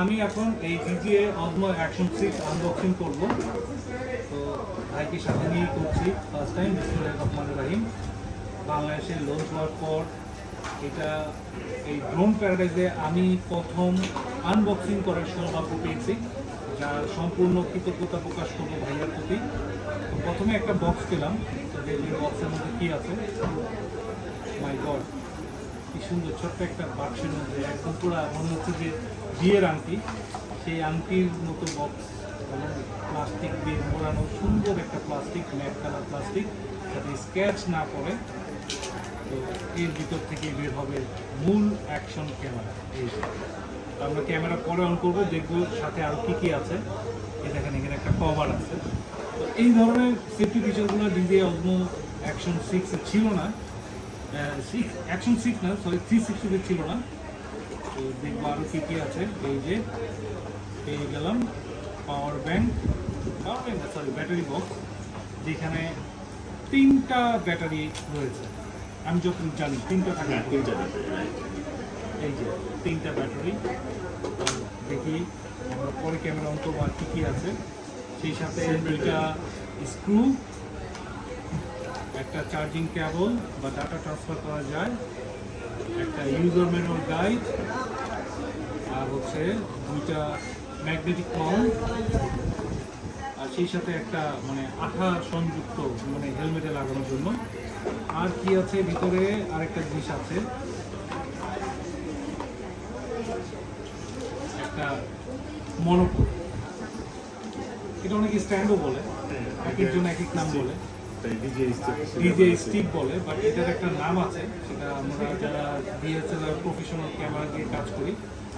আমি এখন এই DJI Osmo action six unboxing করব। তো ভাইকে সাথে নিয়েই করছি। ফার্স্ট টাইম বিসমুল্লাহ রহমান রাহিম। বাংলাদেশে লঞ্চ হওয়ার পর এটা এই ড্রোন প্যারাডাইজে আমি প্রথম আনবক্সিং করার সৌভাগ্য পেয়েছি, যার সম্পূর্ণ কৃতজ্ঞতা প্রকাশ করব ভাইয়ার প্রতি। প্রথমে একটা বক্স পেলাম। তো দেখি বক্সের মধ্যে কী আছে। মাই গড কি সুন্দর ছোট্ট একটা বাক্সের মধ্যে একদম পুরো মনে হচ্ছে যে বিয়ের আংটি। সেই আংটির মতো বক্স প্লাস্টিক দিয়ে মোড়ানো সুন্দর একটা প্লাস্টিক ম্যাট কালার প্লাস্টিক যাতে স্ক্র্যাচ না পড়ে। তো এর ভিতর থেকে বের হবে মূল অ্যাকশন ক্যামেরা এই আমরা ক্যামেরা পরে অন করব, দেখব সাথে আরও কী কী আছে। এই দেখেন, এখানে একটা কভার আছে। তো এই ধরনের সেফটি ফিচারগুলো ডিজে অজমো অ্যাকশন সিক্সে ছিল না। সিক্স অ্যাকশন সিক্স না সরি থ্রি সিক্সটিতে ছিল না। তো দেখব আরও কী কী আছে। এই যে পেয়ে গেলাম power bank power bank sorry battery box যেখানে তিনটা ব্যাটারি রয়েছে। আমি যখন জানি তিনটা থাকে। হ্যাঁ তিনটা এই যে তিনটা ব্যাটারি দেখি আমরা পরে ক্যামেরা করব আর কী কী আছে। সেই সাথে দুইটা স্ক্রু একটা চার্জিং কেবল বা ডাটা ট্রান্সফার করা যায় একটা ইউজার ম্যানুয়াল গাইড আর হচ্ছে দুইটা ম্যাগনেটিক মাউন্ট আর সেই সাথে একটা মানে আঠা সংযুক্ত মানে হেলমেটে লাগানোর জন্য। আর কি আছে ভিতরে? আরেকটা জিনিস আছে। একটা মনোপল এটা অনেকে স্ট্যান্ডও বলে এক একজন এক এক নাম বলে। তাই ডিজে স্টিক বলে বাট এটার একটা নাম আছে সেটা আমরা যারা ডিএসএলআর প্রফেশনাল ক্যামেরা দিয়ে কাজ করি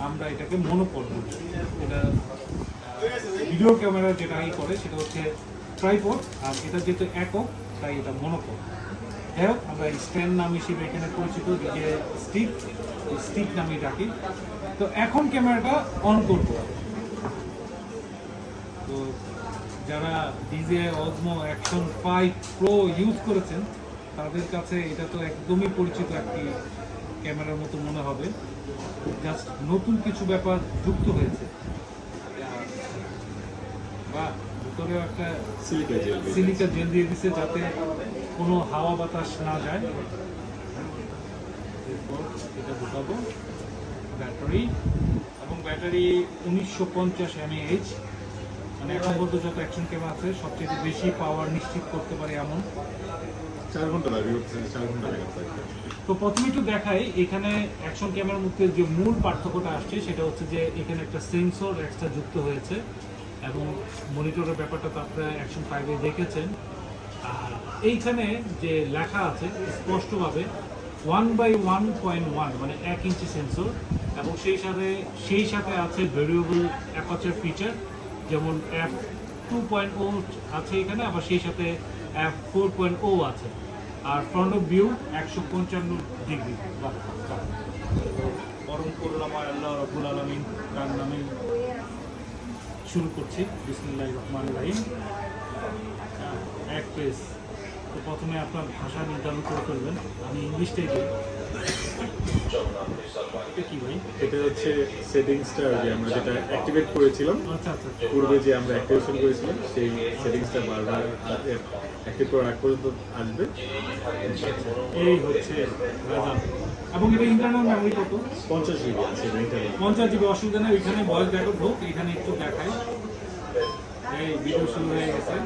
আমরা এটাকে মনোপল বলি এটা ভিডিও ক্যামেরা যেটা ই করে সেটা হচ্ছে ট্রাইপড আর এটা যেহেতু একক তাই এটা মনোপল যাই হোক আমরা স্ট্যান্ড নাম হিসেবে এখানে পরিচিত ডিজে স্টিক স্টিক নামে ডাকি। তো এখন ক্যামেরাটা অন করব তো যারা DJI Osmo action five pro use করেছেন তাদের কাছে এটা তো একদমই পরিচিত একটি ক্যামেরার মতো মনে হবে। জাস্ট নতুন কিছু ব্যাপার যুক্ত হয়েছে। বা ভিতরেও একটা সিলিকা জেল দিয়ে দিছে যাতে কোনো হাওয়া বাতাস না যায়। এরপর এটা ঢুকাবো। ব্যাটারি। এবং ব্যাটারি উনিশশো পঞ্চাশ এমএএইচ। মানে এখন পর্যন্ত যত অ্যাকশন ক্যামেরা আছে সবচেয়ে বেশি পাওয়ার নিশ্চিত করতে পারে এমন। চার ঘণ্টা লাগে চার ঘণ্টা তো প্রথমে একটু দেখাই এখানে অ্যাকশন ক্যামেরার মধ্যে যে মূল পার্থক্যটা আসছে সেটা হচ্ছে যে এখানে একটা সেন্সর এক্সট্রা যুক্ত হয়েছে এবং মনিটরের ব্যাপারটা তো আপনারা অ্যাকশন ফাইভে দেখেছেন। আর এইখানে যে লেখা আছে স্পষ্টভাবে one by one point one মানে এক ইঞ্চি সেন্সর এবং সেই সাথে সেই সাথে আছে ভেরিয়েবল অ্যাপাচার ফিচার যেমন এফ টু পয়েন্ট ও আছে এখানে আবার সেই সাথে এফ ফোর পয়েন্ট ও আছে। আর ফ্রন্ট অফ ভিউ একশো পঞ্চান্ন ডিগ্রি পরম করুণাময় আল্লাহ রবুল আলমিন তার নামে শুরু করছি। বিসমুল্লাহ রহমান রাহিম। এক পেজ। তো প্রথমে আপনার ভাষা নির্ধারণ করে ফেলবেন। আমি ইংলিশটাই দিই এটা হচ্ছে সেটিংসটা যে আমরা যেটা অ্যাক্টিভেট করেছিলাম আচ্ছা আচ্ছা। পূর্বে যে আমরা অ্যাক্টিভেশন করেছিলাম সেই সেটিংসটা বারবার অ্যাক্টিভ করার আগ পর্যন্ত আসবে। এই হচ্ছে এবং এটা ইন্টারনাল মেমোরি কত? পঞ্চাশ জিবি আছে পঞ্চাশ জিবি অসুবিধা নেই ওইখানে ভয়েস রেকর্ড হোক এখানে একটু দেখাই। এই ভিডিও শুরু হয়ে গেছে।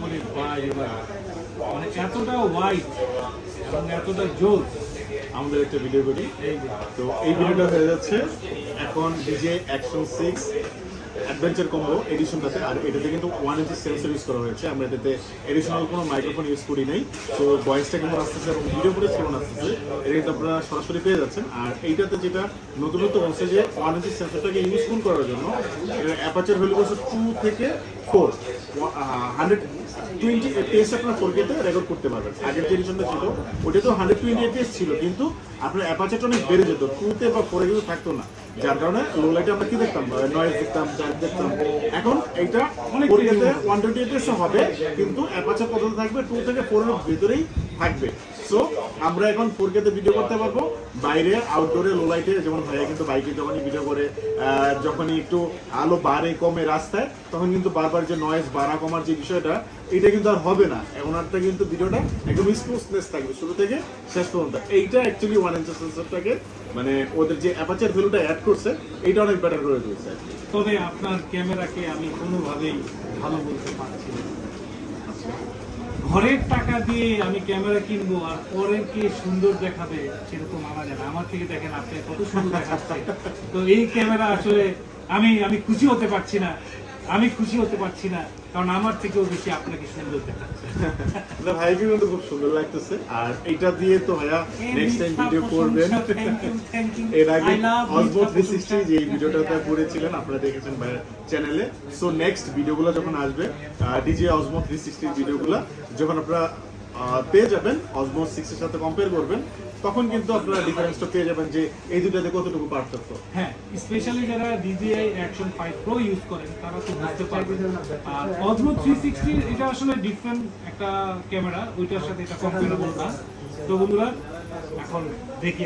বলি ভাই এবার। মানে এতটা ওয়াইড এবং এতটা জোর। আমাদের একটা ভিডিও করি। তো এই ভিডিওটা হয়ে যাচ্ছে এখন DJI action six adventure combo এডিশনটাতে আর এটাতে কিন্তু ওয়ান ইঞ্চি সেন্সর ইউজ করা হয়েছে। আমরা এটাতে এডিশনাল কোনো মাইক্রোফোন ইউজ করি নাই। তো ভয়েসটা কেমন আসতেছে এবং ভিডিও ফুটেজ কেমন আসতেছে, এটা কিন্তু আপনারা সরাসরি পেয়ে যাচ্ছেন। আর এইটাতে যেটা নতুনত্ব হচ্ছে যে ওয়ান ইঞ্চি সেন্সরটাকে ইউজফুল করার জন্য অ্যাপাচার ভ্যালু বলছে টু থেকে ফোর হান্ড্রেড টোয়েন্টি এপিএস আপনার ফোর রেকর্ড করতে পারবেন। আগের যে ছিল, ওটা তো হান্ড্রেড টোয়েন্টি এপিএস ছিল, কিন্তু আপনার অ্যাপাচারটা অনেক বেড়ে যেত। টুতে বা ফোরে কিন্তু থাকতো না। যার কারণে লো লাইটে আমরা কি দেখতাম? নয়েজ দেখতাম চার্জ দেখতাম। এখন এইটা অনেক ওয়ান টোয়েন্টি এপিএস হবে, কিন্তু অ্যাপাচার কত থাকবে? টু থেকে ফোরের ভিতরেই থাকবে। সো আমরা এখন ফোর ভিডিও করতে পারব। বাইরে আউটডোরে লো লাইটে যেমন ভাইয়া কিন্তু বাইকে যখনই ভিডিও করে যখনই একটু আলো বাড়ে, কমে রাস্তায়, তখন কিন্তু বারবার যে নয়েজ বাড়া, কমার যে বিষয়টা, এটা কিন্তু আর হবে না। এখন একটা কিন্তু ভিডিওটা একদম স্মুথনেস থাকবে শুরু থেকে শেষ পর্যন্ত। এইটা অ্যাকচুয়ালি ওয়ান ইঞ্চ সেন্সরটাকে মানে ওদের যে অ্যাপাচার ভ্যালুটা অ্যাড করছে, এইটা অনেক বেটার করে দিয়েছে তবে আপনার ক্যামেরাকে আমি কোনোভাবেই ভালো বলতে পারছি না। ঘরের টাকা দিয়ে আমি ক্যামেরা কিনবো আর পরের কে সুন্দর দেখাবে সেরকম আমার যায় না আমার থেকে দেখেন আপনি কত সুন্দর দেখাচ্ছে। তো এই ক্যামেরা আসলে আমি আমি খুশি হতে পারছি না। আমি খুশি হতে পারছি না কারণ আমার থেকেও বেশি আপনাকে সুন্দর দেখাচ্ছে। না ভাইকে কিন্তু খুব সুন্দর লাগতেছে। আর এটা দিয়ে তো ভাইয়া নেক্সট টাইম ভিডিও করবেন। এর আগে অসবো থ্রি সিক্সটি যে ভিডিওটাতে করেছিলেন আপনারা দেখেছেন ভাইয়ের চ্যানেলে সো নেক্সট ভিডিওগুলো যখন আসবে ডিজে অসমো থ্রি সিক্সটির ভিডিওগুলো যখন আপনারা পেয়ে যাবেন। অসমো সিক্স এর সাথে কম্পেয়ার করবেন। তখন কিন্তু আপনারা ডিফারেন্সটা পেয়ে যাবেন যে এই দুটাতে কতটুকু পার্থক্য। হ্যাঁ স্পেশালি যারা DJI action five pro use করেন, তারা তো বুঝতে পারবেন। আর অজমো 360 এটা আসলে ডিফারেন্ট একটা ক্যামেরা ওইটার সাথে এটা কম্পেয়ারেবল না। তো বন্ধুরা, এখন দেখি।